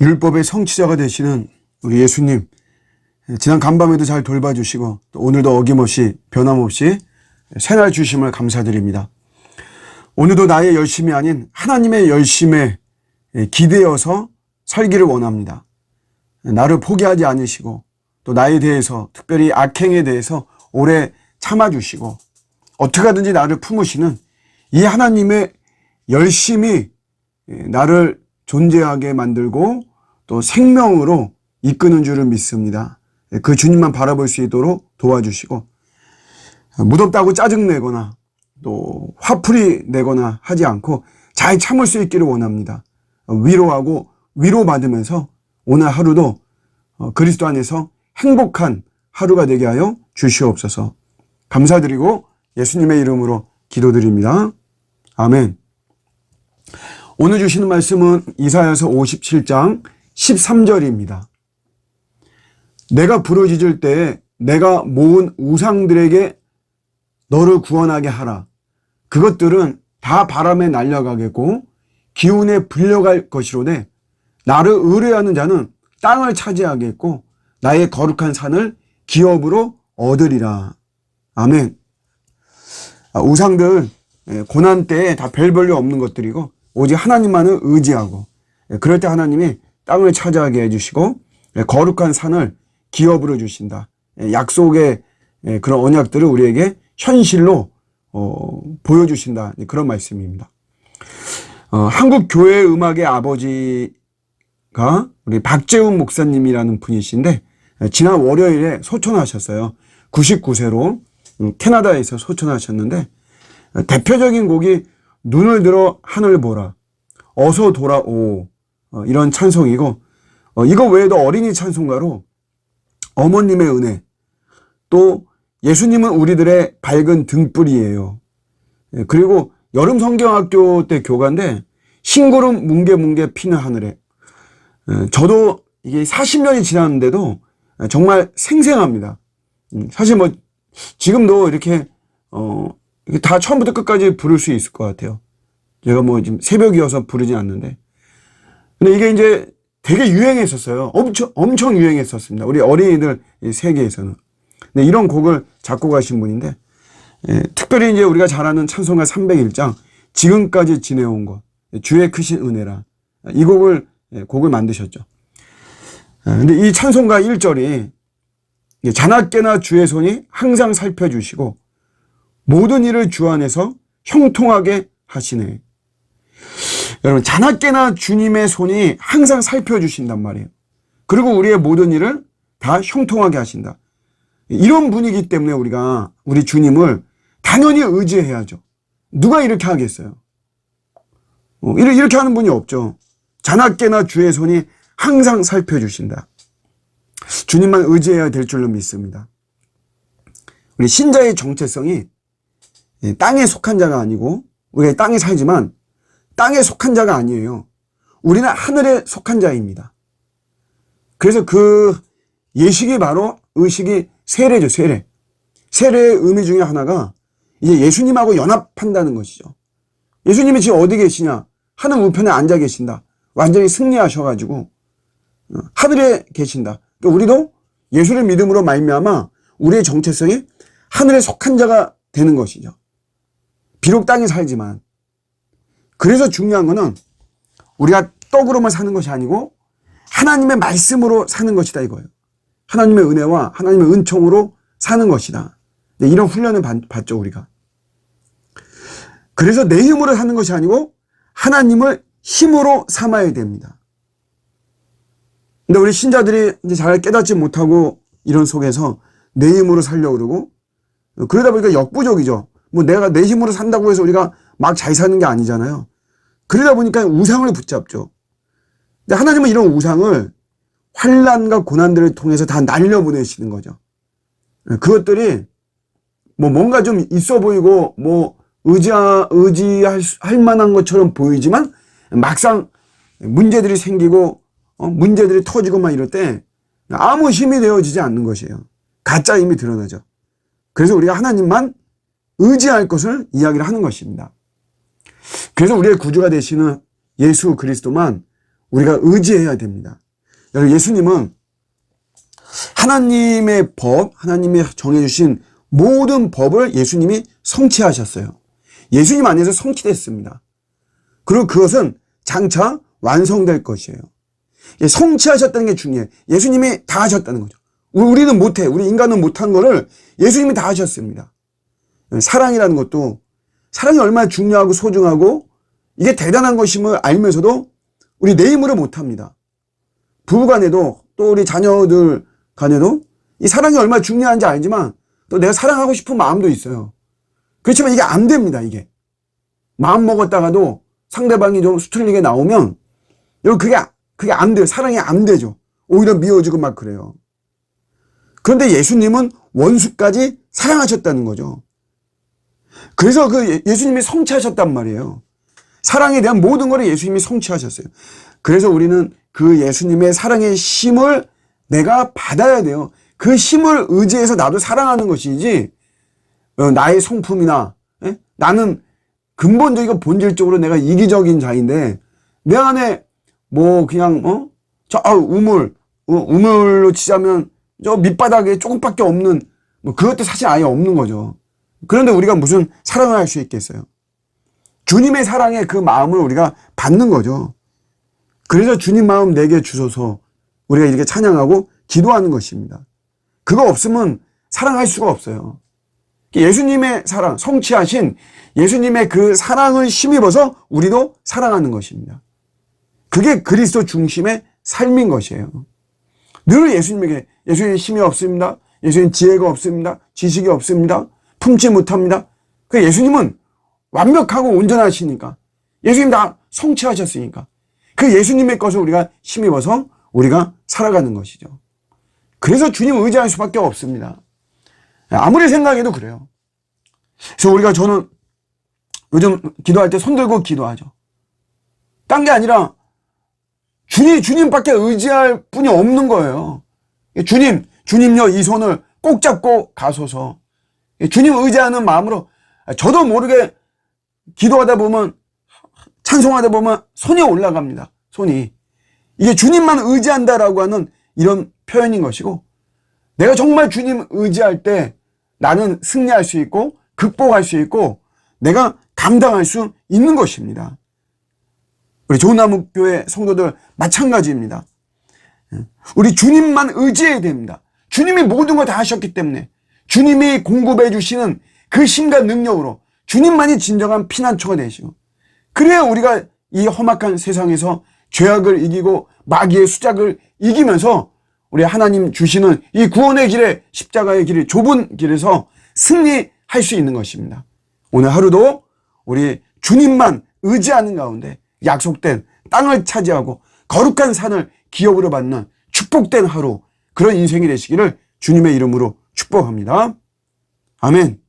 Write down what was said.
율법의 성취자가 되시는 우리 예수님, 지난 간밤에도 잘 돌봐주시고 또 오늘도 어김없이 변함없이 새날 주심을 감사드립니다. 오늘도 나의 열심이 아닌 하나님의 열심에 기대어서 살기를 원합니다. 나를 포기하지 않으시고 또 나에 대해서 특별히 악행에 대해서 오래 참아주시고 어떻게 하든지 나를 품으시는 이 하나님의 열심이 나를 존재하게 만들고 또 생명으로 이끄는 줄을 믿습니다. 그 주님만 바라볼 수 있도록 도와주시고 무덥다고 짜증내거나 또 화풀이 내거나 하지 않고 잘 참을 수 있기를 원합니다. 위로하고 위로받으면서 오늘 하루도 어, 그리스도 안에서 행복한 하루가 되게 하여 주시옵소서. 감사드리고 예수님의 이름으로 기도드립니다. 아멘. 오늘 주시는 말씀은 이사야서 57장 13절입니다. 내가 부르짖을 때에 내가 모은 우상들에게 너를 구원하게 하라. 그것들은 다 바람에 날려가겠고 기운에 불려갈 것이로되 나를 의뢰하는 자는 땅을 차지하겠고 나의 거룩한 산을 기업으로 얻으리라. 아멘. 아, 우상들 예, 고난 때에 다별 볼일 없는 것들이고 오직 하나님만을 의지하고 예, 그럴 때 하나님이 땅을 차지하게 해주시고 예, 거룩한 산을 기업으로 주신다. 약속의 그런 언약들을 우리에게 현실로 어, 보여주신다. 그런 말씀입니다. 어, 한국 교회 음악의 아버지가 우리 박재훈 목사님이라는 분이신데 지난 월요일에 소천하셨어요. 99세로 음, 캐나다에서 소천하셨는데 대표적인 곡이 눈을 들어 하늘 보라 어서 돌아오 어, 이런 찬송이고 어, 이거 외에도 어린이 찬송가로 어머님의 은혜 또 예수님은 우리들의 밝은 등불이에요. 예, 그리고 여름 성경학교 때 교가인데 신구름 뭉게뭉게 피는 하늘에 예, 저도 이게 40년이 지났는데도 정말 생생합니다. 음, 사실 뭐 지금도 이렇게 어, 다 처음부터 끝까지 부를 수 있을 것 같아요. 제가 뭐 지금 새벽이어서 부르진 않는데. 근데 이게 이제 되게 유행했었어요. 엄청, 엄청 유행했었습니다. 우리 어린이들 세계에서는. 근데 이런 곡을 작곡하신 분인데, 예, 특별히 이제 우리가 잘 아는 찬송가 301장, 지금까지 지내온 것, 주의 크신 은혜라. 이 곡을, 예, 곡을 만드셨죠. 예, 근데 이 찬송가 1절이, 자나깨나 주의 손이 항상 살펴주시고, 모든 일을 주 안에서 형통하게 하시네. 여러분, 자나깨나 주님의 손이 항상 살펴주신단 말이에요. 그리고 우리의 모든 일을 다 형통하게 하신다. 이런 분이기 때문에 우리가 우리 주님을 당연히 의지해야죠. 누가 이렇게 하겠어요? 어, 이렇게 하는 분이 없죠. 자나깨나 주의 손이 항상 살펴주신다. 주님만 의지해야 될 줄로 믿습니다. 우리 신자의 정체성이 땅에 속한 자가 아니고 우리가 땅에 살지만 땅에 속한 자가 아니에요. 우리는 하늘에 속한 자입니다. 그래서 그 예식이 바로 의식이 세례죠, 세례. 세례의 의미 중에 하나가 이제 예수님하고 연합한다는 것이죠. 예수님이 지금 어디 계시냐? 하늘 우편에 앉아 계신다. 완전히 승리하셔가지고 어, 하늘에 계신다. 그러니까 우리도 예수를 믿음으로 말미암아 우리의 정체성이 하늘에 속한 자가 되는 것이죠. 비록 땅에 살지만 그래서 중요한 거는 우리가 떡으로만 사는 것이 아니고 하나님의 말씀으로 사는 것이다 이거예요. 하나님의 은혜와 하나님의 은총으로 사는 것이다. 이런 훈련을 받죠 우리가. 그래서 내 힘으로 사는 것이 아니고 하나님을 힘으로 삼아야 됩니다. 근데 우리 신자들이 이제 잘 깨닫지 못하고 이런 속에서 내 힘으로 살려고 그러고 그러다 보니까 역부족이죠. 뭐 내가 내 힘으로 산다고 해서 우리가 막 잘 사는 게 아니잖아요. 그러다 보니까 우상을 붙잡죠. 근데 하나님은 이런 우상을 환란과 고난들을 통해서 다 날려보내시는 거죠. 그것들이 뭐 뭔가 좀 있어 보이고 뭐 의지하, 의지할 할 만한 것처럼 보이지만 막상 문제들이 생기고 어, 문제들이 터지고 막 이럴 때 아무 힘이 되어지지 않는 것이에요. 가짜 힘이 드러나죠. 그래서 우리가 하나님만 의지할 것을 이야기를 하는 것입니다. 그래서 우리의 구주가 되시는 예수 그리스도만 우리가 의지해야 됩니다. 여러분 예수님은 하나님의 법, 하나님이 정해주신 모든 법을 예수님이 성취하셨어요. 예수님 안에서 성취됐습니다. 그리고 그것은 장차 완성될 것이에요. 예, 성취하셨다는 게 중요해요. 예수님이 다 하셨다는 거죠. 우리는 못해. 우리 인간은 못한 거를 예수님이 다 하셨습니다. 사랑이라는 것도 사랑이 얼마나 중요하고 소중하고 이게 대단한 것임을 알면서도 우리 내 힘으로 못합니다. 부부 간에도 또 우리 자녀들 간에도 이 사랑이 얼마나 중요한지 알지만 또 내가 사랑하고 싶은 마음도 있어요. 그렇지만 이게 안 됩니다, 이게. 마음 먹었다가도 상대방이 좀 수틀리게 나오면 여러분 그게 그게 안 돼요. 사랑이 안 되죠. 오히려 미워지고 막 그래요. 그런데 예수님은 원수까지 사랑하셨다는 거죠. 그래서 그 예- 예수님이 성취하셨단 말이에요. 사랑에 대한 모든 것을 예수님이 성취하셨어요. 그래서 우리는 그 예수님의 사랑의 힘을 내가 받아야 돼요. 그 힘을 의지해서 나도 사랑하는 것이지, 어, 나의 성품이나, 예? 나는 근본적이고 본질적으로 내가 이기적인 자인데, 내 안에 뭐 그냥, 어? 저, 아, 우물, 어, 우물로 치자면 저 밑바닥에 조금밖에 없는, 뭐 그것도 사실 아예 없는 거죠. 그런데 우리가 무슨 사랑을 할 수 있겠어요? 주님의 사랑의 그 마음을 우리가 받는 거죠. 그래서 주님 마음 내게 주소서 우리가 이렇게 찬양하고 기도하는 것입니다. 그거 없으면 사랑할 수가 없어요. 예수님의 사랑, 성취하신 예수님의 그 사랑을 힘입어서 우리도 사랑하는 것입니다. 그게 그리스도 중심의 삶인 것이에요. 늘 예수님에게 예수님 힘이 없습니다. 예수님 지혜가 없습니다. 지식이 없습니다. 품지 못합니다. 그 예수님은 완벽하고 온전하시니까 예수님 다 성취하셨으니까 그 예수님의 것을 우리가 힘입어서 우리가 살아가는 것이죠. 그래서 주님 의지할 수밖에 없습니다. 아무리 생각해도 그래요. 그래서 우리가 저는 요즘 기도할 때 손 들고 기도하죠. 딴 게 아니라 주님, 주님밖에 의지할 분이 없는 거예요. 주님, 주님요, 이 손을 꼭 잡고 가소서. 주님 의지하는 마음으로 저도 모르게 기도하다 보면 찬송하다 보면 손이 올라갑니다. 손이. 이게 주님만 의지한다라고 하는 이런 표현인 것이고 내가 정말 주님 의지할 때 나는 승리할 수 있고 극복할 수 있고 내가 감당할 수 있는 것입니다. 우리 좋은나무교회 성도들 마찬가지입니다. 우리 주님만 의지해야 됩니다. 주님이 모든 걸 다 하셨기 때문에 주님이 공급해 주시는 그 힘과 능력으로 주님만이 진정한 피난처가 되시고 그래야 우리가 이 험악한 세상에서 죄악을 이기고 마귀의 수작을 이기면서 우리 하나님 주시는 이 구원의 길에 십자가의 길이 좁은 길에서 승리할 수 있는 것입니다. 오늘 하루도 우리 주님만 의지하는 가운데 약속된 땅을 차지하고 거룩한 산을 기업으로 받는 축복된 하루 그런 인생이 되시기를 주님의 이름으로 축복합니다. 아멘.